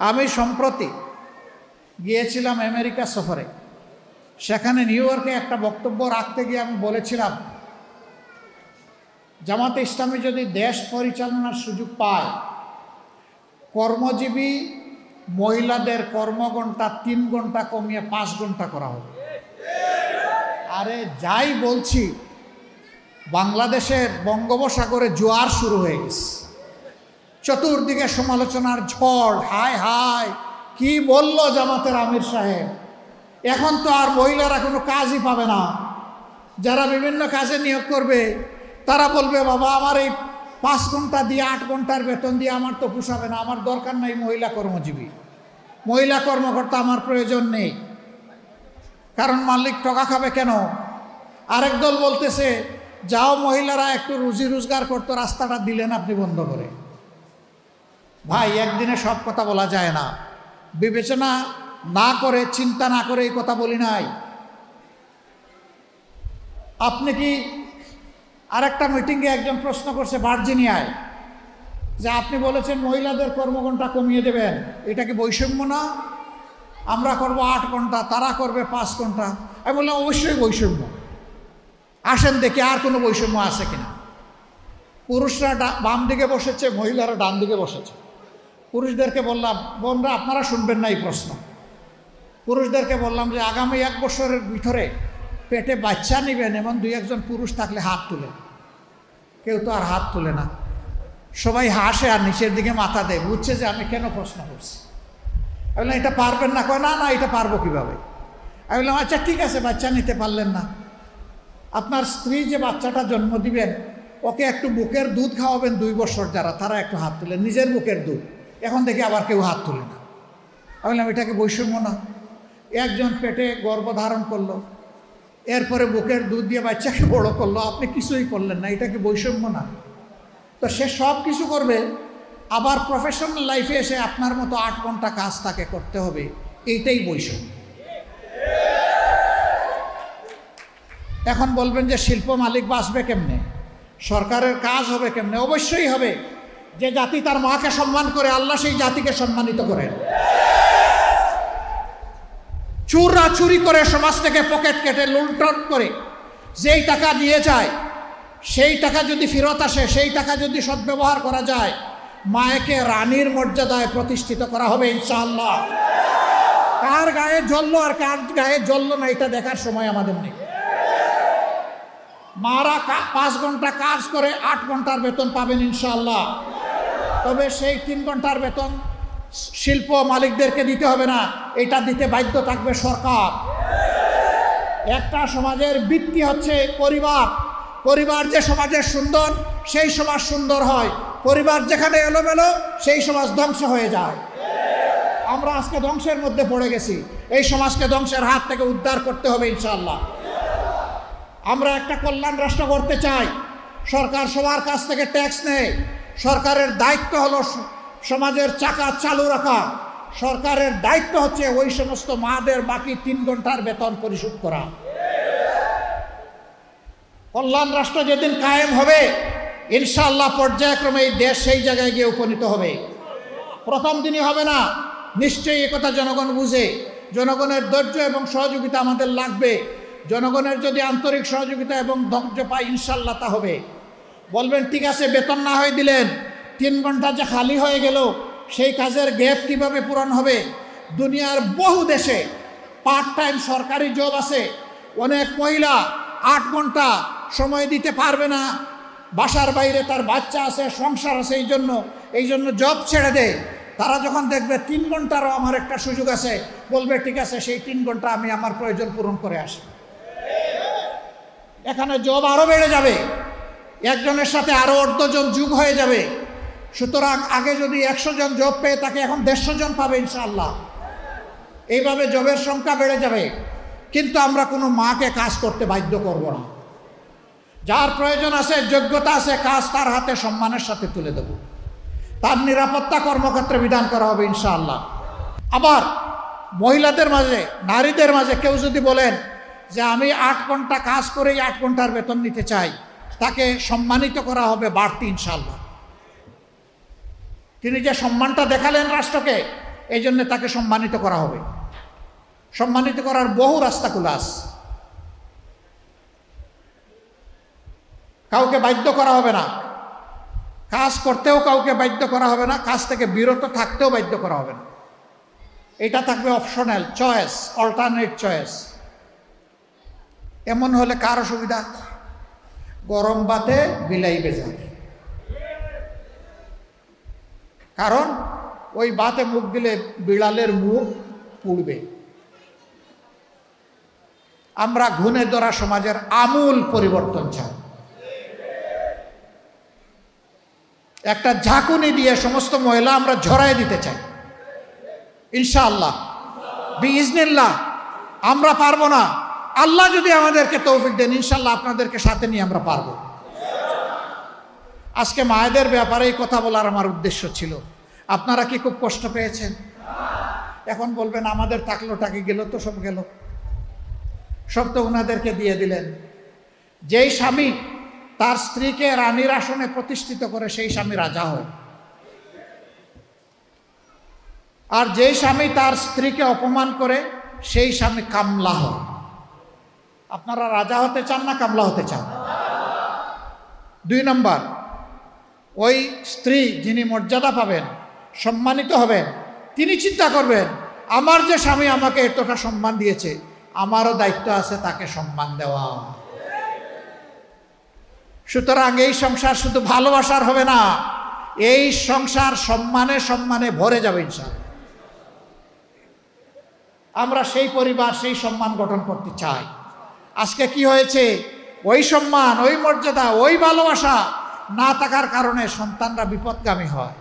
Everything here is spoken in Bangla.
আমি সম্প্রতি গিয়েছিলাম আমেরিকা সফরে। সেখানে নিউ ইয়র্কে একটা বক্তব্য রাখতে গিয়ে আমি বলেছিলাম, জামাতে ইসলামী যদি দেশ পরিচালনার সুযোগ পায়, কর্মজীবী মহিলাদের কর্মঘণ্টা তিন ঘণ্টা কমিয়ে পাঁচ ঘণ্টা করা হবে। আরে যাই বলছি, বাংলাদেশের বঙ্গোপসাগরে জোয়ার শুরু হয়ে গেছে। চতুর্দিকে সমালোচনার ঝড়। হায় হায়, কি বলল জামাতের আমির সাহেব? এখন তো আর মহিলারা কোনো কাজই পাবে না। যারা বিভিন্ন কাজে নিয়োগ করবে, তারা বলবে, বাবা, আমার এই পাঁচ ঘণ্টা দিয়ে, আট ঘণ্টার বেতন দিয়ে আমার তো পোষাবে না, আমার দরকার নাই মহিলা কর্মজীবী। মহিলা কর্মকর্তা আমার প্রয়োজন নেই। কারণ মালিক টকা খাবে কেন? আরেক দল বলতেছে, যাও মহিলারা, একটু রুজি রোজগার করতো, রাস্তাটা দিলেন আপনি বন্ধ করে। ভাই, একদিনে সব কথা বলা যায় না। বিবেচনা না করে, চিন্তা না করে এই কথা বলি নাই। আপনি কি আরেকটা মিটিংয়ে একজন প্রশ্ন করছে ভার্জিনিয়ায়, যে আপনি বলেছেন মহিলাদের কর্মঘণ্টা কমিয়ে দেবেন। এটা কি বৈষম্য না? আমরা করব আট ঘণ্টা তারা করবে পাঁচ ঘণ্টা আমি বললাম, অবশ্যই বৈষম্য। আসেন দেখি আর কোনো বৈষম্য আছে কিনা। পুরুষরা বাম দিকে বসেছে, মহিলারা ডান দিকে বসেছে। পুরুষদেরকে বললাম, বোনরা, আপনারা শুনবেন না এই প্রশ্ন। পুরুষদেরকে বললাম যে, আগামী এক বছরের ভিতরে পেটে বাচ্চা নেবেন এমন দুই একজন পুরুষ থাকলে হাত তুলে। কেউ তো আর হাত তুলে না। সবাই হাসে আর নিচের দিকে মাথা দেয়। বুঝছে যে আমি কেন প্রশ্ন করছি? আমি বললাম, এটা পারবেন না? কয়, না না, এটা পারব কীভাবে? আমি বললাম আচ্ছা ঠিক আছে, বাচ্চা নিতে পারলেন না। আপনার স্ত্রী যে বাচ্চাটা জন্ম দিবেন, ওকে একটু বুকের দুধ খাওয়াবেন দুই বছর যারা, তারা একটু হাত তুলে। নিজের বুকের দুধ। এখন দেখি আবার কেউ হাত তুলে না। আমি বললাম, এটাকে বৈষম্য না। একজন পেটে গর্ভধারণ করল, এরপরে বুকের দুধ দিয়ে বাচ্চাকে বড় করল, আপনি কিছুই করলেন না এটাকে বৈষম্য না? তো সে সব কিছু করবে, আবার প্রফেশনাল লাইফে এসে আপনার মতো আট ঘণ্টা কাজ তাকে করতে হবে, এইটাই বৈষম্য। এখন বলবেন যে শিল্প মালিক বাঁচবে কেমনে? সরকারের কাজ হবে কেমনে? অবশ্যই হবে। যে জাতি তার মাকে সম্মান করে, আল্লাহ সেই জাতিকে সম্মানিত করেন। চুররা চুরি করে সমাজ থেকে পকেট কেটে লুণ্ঠন করে, যেই টাকা দিয়ে যায়, সেই টাকা যদি ফেরত আসে, সেই টাকা যদি সদ্ব্যবহার করা যায়, মায়েকে রানীর মর্যাদায় প্রতিষ্ঠিত করা হবে ইনশাআল্লাহ। কার গায়ে জ্বললো আর কার গায়ে জ্বললো না এটা দেখার সময় আমাদের নেই। মারা পাঁচ ঘণ্টা কাজ করে, আট ঘণ্টার বেতন পাবেন ইনশাআল্লাহ। তবে সেই তিন ঘণ্টার বেতন শিল্প মালিকদেরকে দিতে হবে না, এটা দিতে বাধ্য থাকবে সরকার। একটা সমাজের ভিত্তি হচ্ছে পরিবার। পরিবার যে সমাজের সুন্দর, সেই সমাজ সুন্দর হয়। পরিবার যেখানে এলোমেলো, সেই সমাজ ধ্বংস হয়ে যায়। আমরা আজকে ধ্বংসের মধ্যে পড়ে গেছি। এই সমাজকে ধ্বংসের হাত থেকে উদ্ধার করতে হবে ইনশাল্লাহ আমরা একটা কল্যাণ রাষ্ট্র করতে চাই। সরকার সবার কাছ থেকে ট্যাক্স নেয়। সরকারের দায়িত্ব হলো সমাজের চাকা চালু রাখা। সরকারের দায়িত্ব হচ্ছে ওই সমস্ত মাদের বাকি তিন ঘণ্টার বেতন পরিশোধ করা। কল্যাণ রাষ্ট্র যেদিন কায়েম হবে ইনশাল্লাহ পর্যায়ক্রমে এই দেশ সেই জায়গায় গিয়ে উপনীত হবে। প্রথম দিনই হবে না, নিশ্চয়ই একথা জনগণ বুঝে। জনগণের ধৈর্য এবং সহযোগিতা আমাদের লাগবে। জনগণের যদি আন্তরিক সহযোগিতা এবং ধৈর্য পাই ইনশাল্লাহ তা হবে। বলবেন, ঠিক আছে, বেতন না হয়ে দিলেন। তিন ঘণ্টা যে খালি হয়ে গেল, সেই কাজের গ্যাপ কীভাবে পূরণ হবে? দুনিয়ার বহু দেশে পার্ট টাইম সরকারি জব আছে। অনেক মহিলা আট ঘণ্টা সময় দিতে পারবে না। বাসার বাইরে তার বাচ্চা আছে, সংসার আছে, এই জন্য এই জন্য জব ছেড়ে দেয়। তারা যখন দেখবে তিন ঘন্টারও আমার একটা সুযোগ আছে, বলবে, ঠিক আছে, সেই তিন ঘণ্টা আমি আমার প্রয়োজন পূরণ করে আসি। এখানে জব আরও বেড়ে যাবে। একজনের সাথে আরও অর্ধজন যুগ হয়ে যাবে। সুতরাং আগে যদি একশো জন জব পেয়ে তাকে এখন দেড়শো জন পাবে ইনশাআল্লাহ। এইভাবে জবের সংখ্যা বেড়ে যাবে। কিন্তু আমরা কোনো মাকে কাজ করতে বাধ্য করব না। যার প্রয়োজন আছে, যোগ্যতা আছে, কাজ তার হাতে সম্মানের সাথে তুলে দেব। তার নিরাপত্তা কর্মক্ষেত্রে বিধান করা হবে ইনশাআল্লাহ। আবার মহিলাদের মাঝে, নারীদের মাঝে কেউ যদি বলেন যে, আমি আট ঘণ্টা কাজ করেই আট ঘণ্টার বেতন নিতে চাই। তাকে সম্মানিত করা হবে বাড়তি ইনশাল্লাহ তিনি যে সম্মানটা দেখালেন রাষ্ট্রকে, এই জন্য তাকে সম্মানিত করা হবে। সম্মানিত করার বহু রাস্তা খোলা আছে। কাউকে বাধ্য করা হবে না। কাজ করতেও কাউকে বাধ্য করা হবে না, কাজ থেকে বিরত থাকতেও বাধ্য করা হবে না। এটা থাকবে অপশনাল চয়েস, অল্টারনেট চয়েস। এমন হলে কার অসুবিধা গরম বাতে বিলাইবে বেজা কারণ ওই বাতে মুখ দিলে বিড়ালের মুখ পুড়বে। আমরা ঘুণে ধরা সমাজের আমূল পরিবর্তন চাই। একটা ঝাঁকুনি দিয়ে সমস্ত মহিলা আমরা ঝরাই দিতে চাই। ইনশাআল্লাহ। বিজনিল্লাহ আমরা পারব না। আল্লাহ যদি আমাদেরকে তৌফিক দেন, ইনশাল্লাহ আপনাদেরকে সাথে নিয়ে আমরা পারব। আজকে মায়েদের ব্যাপারে কথা বলার আমার উদ্দেশ্য ছিল। আপনারা কি খুব কষ্ট পেয়েছেন? এখন বলবেন, আমাদের টাকলোটাকে গেল তো সব গেল? সব তো ওনাদেরকে দিয়ে দিলেন। যেই স্বামী তার স্ত্রীকে রানীর আসনে প্রতিষ্ঠিত করে, সেই স্বামী রাজা হয়। আর যেই স্বামী তার স্ত্রীকে অপমান করে, সেই স্বামী কামলা হয়। আপনারা রাজা হতে চান না কামলা হতে চান? দুই নম্বর, ওই স্ত্রী যিনি মর্যাদা পাবেন, সম্মানিত হবেন, তিনি চিন্তা করবেন, আমার যে স্বামী আমাকে এতটা সম্মান দিয়েছে, আমারও দায়িত্ব আছে তাকে সম্মান দেওয়া। সুতরাং এই সংসার শুধু ভালোবাসার হবে না, এই সংসার সম্মানে সম্মানে ভরে যাবে ইনশাল আমরা সেই পরিবার, সেই সম্মান গঠন করতে চাই। আজকে কি হয়েছে? ওই সম্মান, ওই মর্যাদা, ওই ভালোবাসা না থাকার কারণে সন্তানরা বিপদগামী হয়।